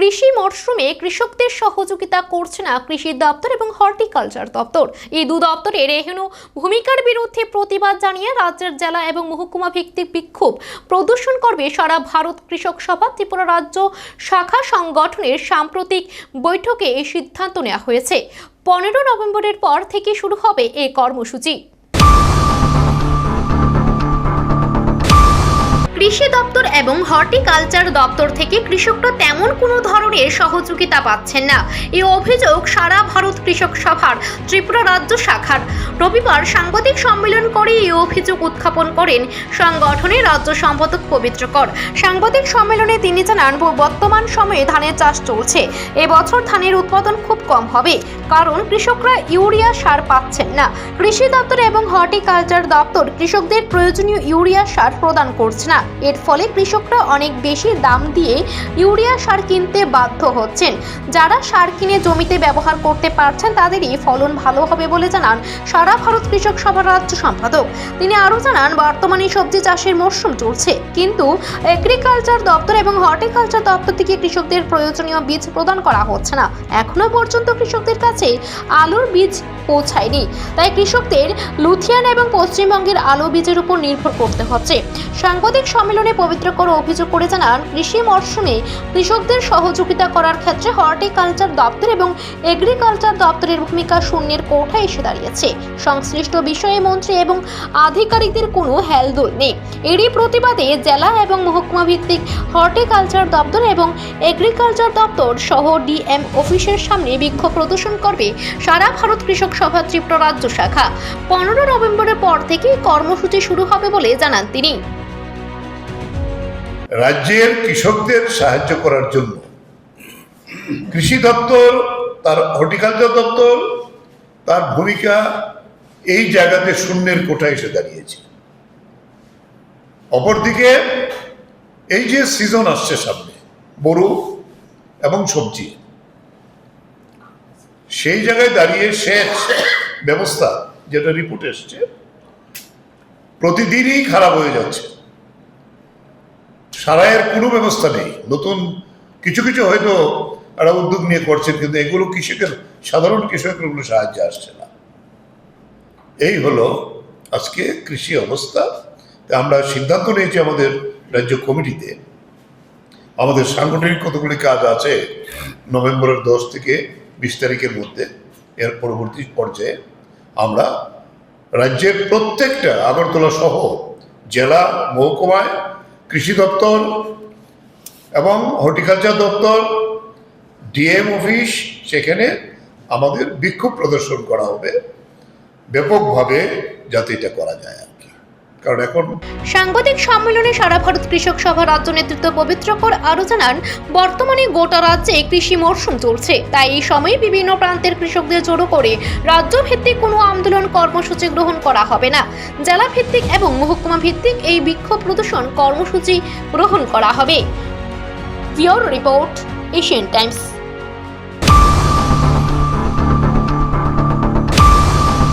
কৃষি মরশুমে কৃষকদের সহযোগিতা করছে না কৃষি দপ্তর এবং হর্টিকালচার দপ্তর। এই দু দপ্তরের এহেন ভূমিকার বিরুদ্ধে প্রতিবাদ জানিয়ে রাজ্যের জেলা এবং মহকুমা ভিত্তিক বিক্ষোভ প্রদর্শন করবে সারা ভারত কৃষক সভা। ত্রিপুরা রাজ্য শাখা সংগঠনের সাম্প্রতিক বৈঠকে এই সিদ্ধান্ত নেওয়া হয়েছে। পনেরো নভেম্বরের পর থেকে শুরু হবে এই কর্মসূচি। কৃষি দপ্তর এবং হর্টিকালচার দপ্তর থেকে কৃষকরা তেমন কোনো ধরনের সহযোগিতা পাচ্ছেন না। এই অভিযোগ সারা ভারত কৃষক সভার ত্রিপুরা রাজ্য শাখার। রবিবার সাংবাদিক সম্মেলন করে এই অভিযোগ উত্থাপন করেন সংগঠনের রাজ্য সম্পাদক পবিত্র কর। সাংবাদিক সম্মেলনে তিনি জানান বর্তমান সময়ে ধানের চাষ চলছে। এবছর ধানের উৎপাদন খুব কম হবে, কারণ কৃষকরা ইউরিয়া সার পাচ্ছেন না। কৃষি দপ্তর এবং হর্টিকালচার দপ্তর কৃষকদের প্রয়োজনীয় ইউরিয়া সার প্রদান করছে না। এর ফলে কৃষকরা অনেক বেশি দাম দিয়ে ইউরিয়া সার কিনতে বাধ্য হচ্ছেন। যারা সার কিনে জমিতে ব্যবহার করতে পারছেন, তাদেরই ফলন ভালো হবে বলে জানান সারা ভারত কৃষক সভার রাজ্য সম্পাদক। তিনি আরও জানান, বর্তমানে সবজি চাষের মরশুম চলছে, কিন্তু এগ্রিকালচার দপ্তর এবং হর্টিকালচার দপ্তর থেকে কৃষকদের প্রয়োজনীয় বীজ প্রদান করা হচ্ছে না। এখনও পর্যন্ত কৃষকদের কাছে আলুর বীজ পৌঁছায়নি। তাই কৃষকদের লুথিয়ান এবং পশ্চিমবঙ্গের আলু বীজের উপর নির্ভর করতে হচ্ছে। সাংবাদিক সম্মেলনে পবিত্র কর অভিযোগ করে জানান, কৃষি মরশুমে কৃষকদের সহযোগিতা করার ক্ষেত্রে হর্টিকালচার দপ্তর এবং এগ্রিকালচার দপ্তরের ভূমিকা শূন্যের কোঠায় এসে দাঁড়িয়েছে। সংশ্লিষ্ট বিষয়ে মন্ত্রী এবং আধিকারিকদের কোনো হেলদোল নেই। এরই প্রতিবাদে জেলা এবং মহকুমা ভিত্তিক হর্টিকালচার দপ্তর এবং এগ্রিকালচার দপ্তর সহ ডিএম অফিসের সামনে বিক্ষোভ প্রদর্শন করবে সারা ভারত কৃষক সভা ত্রিপুরা রাজ্য শাখা। পনেরো নভেম্বরের পর থেকে কর্মসূচি শুরু হবে বলে জানান তিনি। রাজ্যের কৃষকদের সাহায্য করার জন্য। কৃষি দপ্তর, তার হর্টিকালচার দপ্তর, তার ভূমিকা এই জায়গাতে শূন্যের কোঠায় এসে দাঁড়িয়েছে। অপরদিকে, এই যে সিজন আসছে সামনে, বড়ু এবং সবজি, সেই জায়গায় দাঁড়িয়ে সেচ ব্যবস্থা যেটা রিপোর্ট এসছে, প্রতিদিনই খারাপ হয়ে যাচ্ছে। সারাইয়ের কোনো ব্যবস্থা নেই। নতুন কিছু কিছু হয়তো একটা উদ্যোগ নিয়ে করছেন, কিন্তু এগুলো কৃষকের, সাধারণ কৃষকের কোনো সাহায্যে আসছে না। এই হলো আজকে কৃষি অবস্থা। আমরা সিদ্ধান্ত নিয়েছি আমাদের রাজ্য কমিটিতে। আমাদের সাংগঠনিক কতগুলি কাজ আছে নভেম্বরের দশ থেকে বিশ তারিখের মধ্যে, এর পরবর্তী পর্যায়ে আমরা রাজ্যের প্রত্যেকটা আগরতলা সহ জেলা, মহকুমায় কৃষি দপ্তর এবং হর্টিকালচার দপ্তর, ডিএম অফিস, সেখানে আমাদের বিক্ষোভ প্রদর্শন করা হবে। ব্যাপকভাবে যাতে এটা করা যায়। কারণ এখন সাংবাদিক সম্মেলনে সারা ভারত কৃষক সভা রাজ্য নেতৃত্ব পবিত্রকর আরও জানান, বর্তমানে গোটা রাজ্যে কৃষি মরশুম চলছে। তাই এই সময়ে বিভিন্ন প্রান্তের কৃষকদের জড়ো করে রাজ্য ভিত্তিক কোনো আন্দোলন কর্মসূচি গ্রহণ করা হবে না। জেলা ভিত্তিক এবং মহকুমা ভিত্তিক এই বিক্ষোভ প্রদর্শন কর্মসূচি গ্রহণ করা হবে। ভিওর রিপোর্ট, এশিয়ান টাইমস।